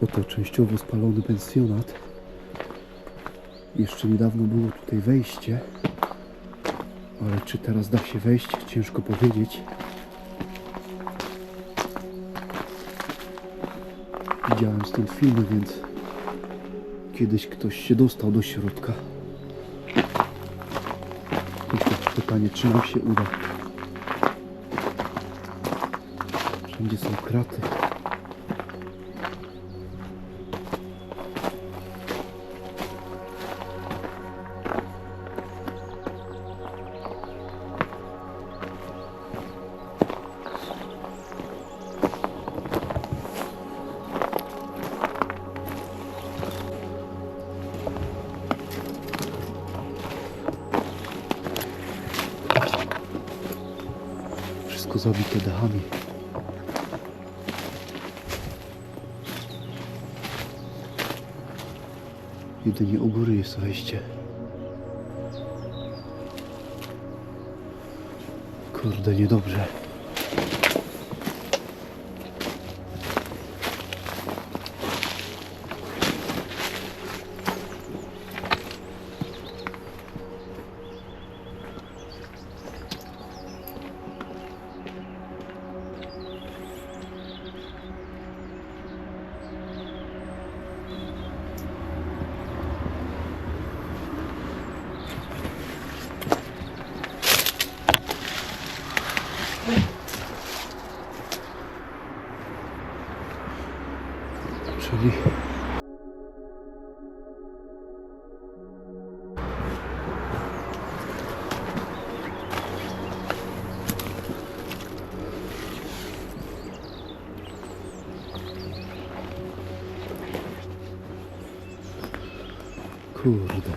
To częściowo spalony pensjonat. Jeszcze niedawno było tutaj wejście. Ale czy teraz da się wejść? Ciężko powiedzieć. Widziałem stąd filmy, więc kiedyś ktoś się dostał do środka. Jeszcze pytanie, czy nam się uda. Wszędzie są kraty. Wszystko zabite dachami. Jedynie u góry jest wejście. Kurde, niedobrze. Kurde.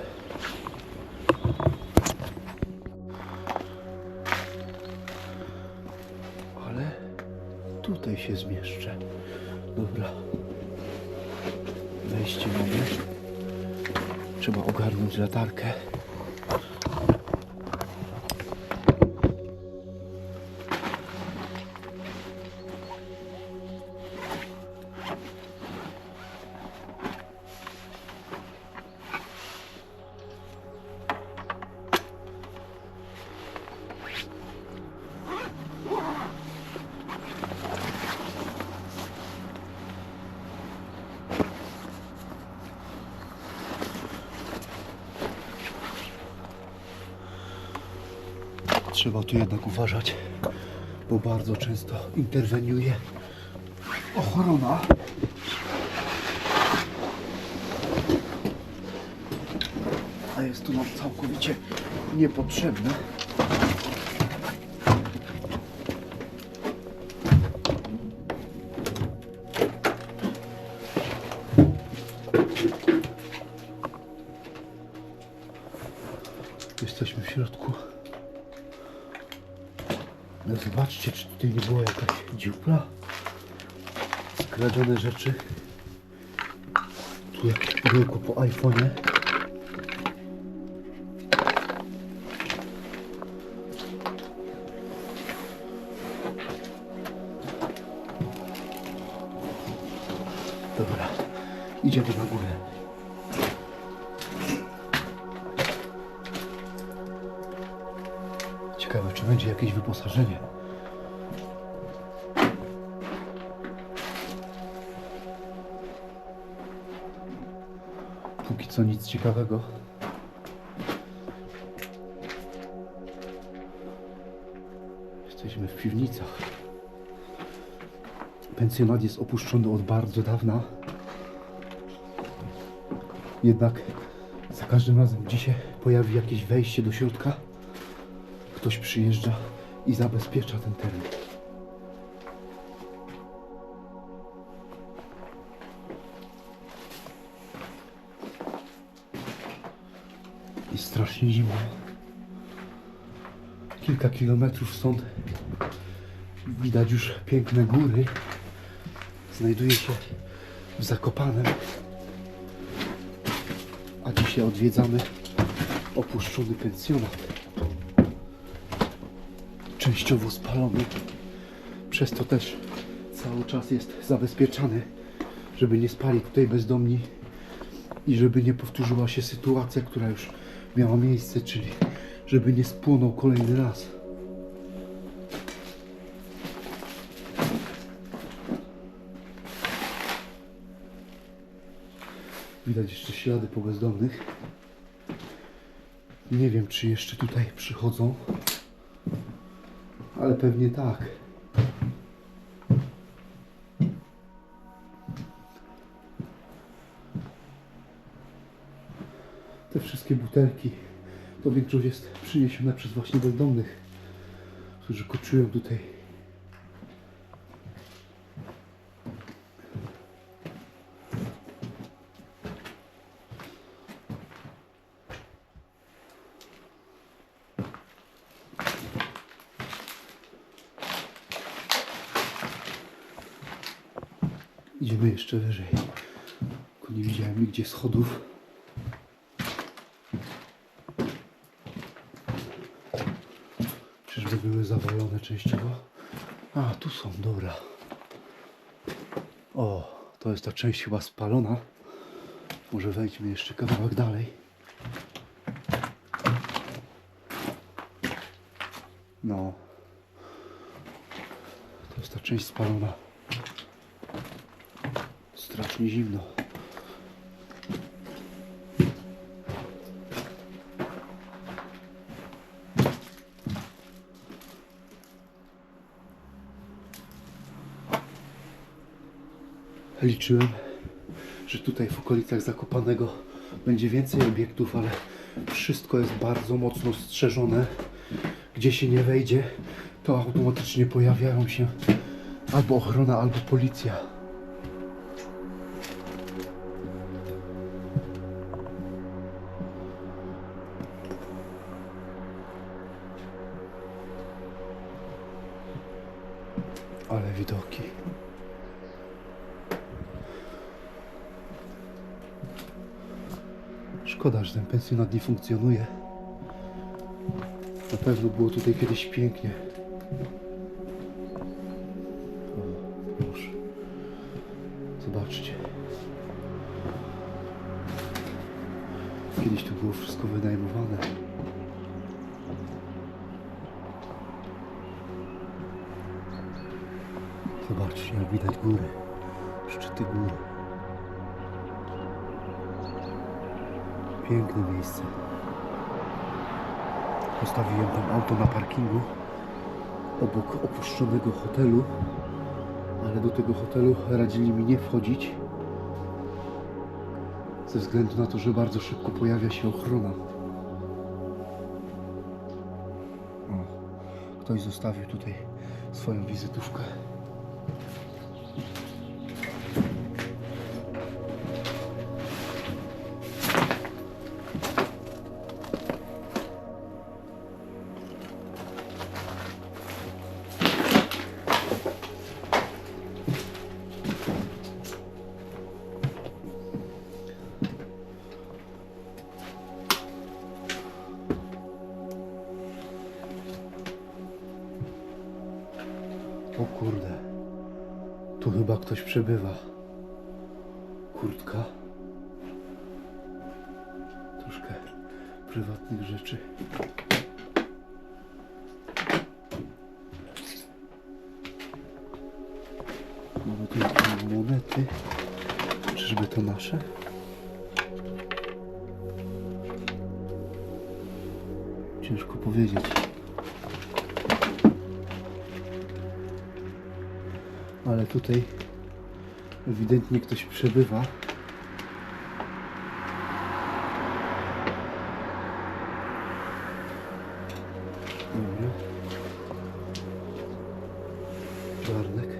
Ale tutaj się zmieszczę. Dobra. Wejście mamy. Trzeba ogarnąć latarkę. Trzeba tu jednak uważać, bo bardzo często interweniuje ochrona. A jest to nam całkowicie niepotrzebne. Nie była jakaś dziupla. Skradzione rzeczy. Tu jakieś pudełko po iPhone'ie. Dobra, idziemy na górę. Ciekawe, czy będzie jakieś wyposażenie. Póki co nic ciekawego. Jesteśmy w piwnicach. Pensjonat jest opuszczony od bardzo dawna. Jednak za każdym razem, gdzie się pojawi jakieś wejście do środka, Ktoś przyjeżdża i zabezpiecza ten teren. Jest strasznie zimno. Kilka kilometrów stąd widać już piękne góry. Znajduje się w Zakopanem. A dzisiaj odwiedzamy opuszczony pensjonat częściowo spalony. Przez to też cały czas jest zabezpieczany, żeby nie spali tutaj bezdomni i żeby nie powtórzyła się sytuacja, która już miała miejsce, czyli żeby nie spłonął kolejny raz. Widać jeszcze ślady po bezdomnych. Nie wiem, czy jeszcze tutaj przychodzą, ale pewnie tak. Wszystkie butelki to większość jest przyniesiona przez właśnie bezdomnych, którzy koczują tutaj. Idziemy jeszcze wyżej. Tylko nie widziałem nigdzie schodów. Czyżby były zawalone częściowo? A, tu są, dobra. O, to jest ta część chyba spalona. Może wejdźmy jeszcze kawałek dalej. No. To jest ta część spalona. Strasznie zimno. Liczyłem, że tutaj w okolicach Zakopanego będzie więcej obiektów, ale wszystko jest bardzo mocno strzeżone. Gdzie się nie wejdzie, to automatycznie pojawiają się albo ochrona, albo policja. Ale widoki. Szkoda, że ten pensjonat nie funkcjonuje. Na pewno było tutaj kiedyś pięknie. O, proszę. Zobaczcie. Kiedyś tu było wszystko wynajmowane. Zobaczcie, jak widać góry. Szczyty gór. Piękne miejsce. Postawiłem tam auto na parkingu obok opuszczonego hotelu, ale do tego hotelu radzili mi nie wchodzić ze względu na to, że bardzo szybko pojawia się ochrona. O, ktoś zostawił tutaj swoją wizytówkę. Chyba ktoś przebywa. Kurtka. Troszkę prywatnych rzeczy. Mamy tu monety. Czyżby to nasze? Ciężko powiedzieć. Ale tutaj ewidentnie ktoś przebywa. Dobra. Garnek.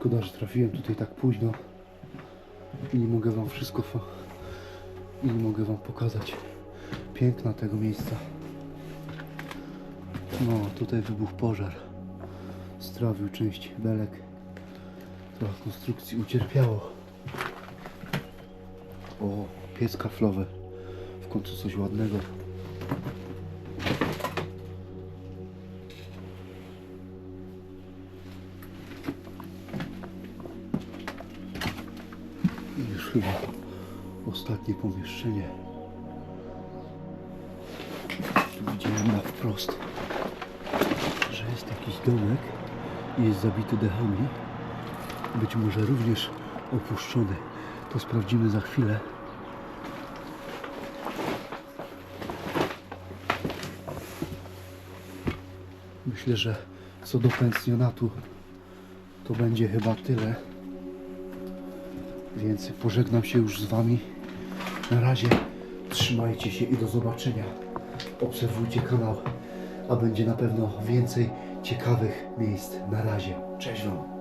Szkoda, że trafiłem tutaj tak późno i nie mogę wam wszystko i nie mogę wam pokazać piękna tego miejsca. No, tutaj wybuchł pożar. Strawił część belek. Trochę konstrukcji ucierpiało. O, piec kaflowy. W końcu coś ładnego. Pomieszczenie. Tu widziałem na wprost, że jest jakiś domek i jest zabity dechami. Być może również opuszczony. To sprawdzimy za chwilę. Myślę, że co do pensjonatu to będzie chyba tyle. Więc pożegnam się już z Wami. Na razie trzymajcie się i do zobaczenia. Obserwujcie kanał, a będzie na pewno więcej ciekawych miejsc. Na razie. Cześć Wam.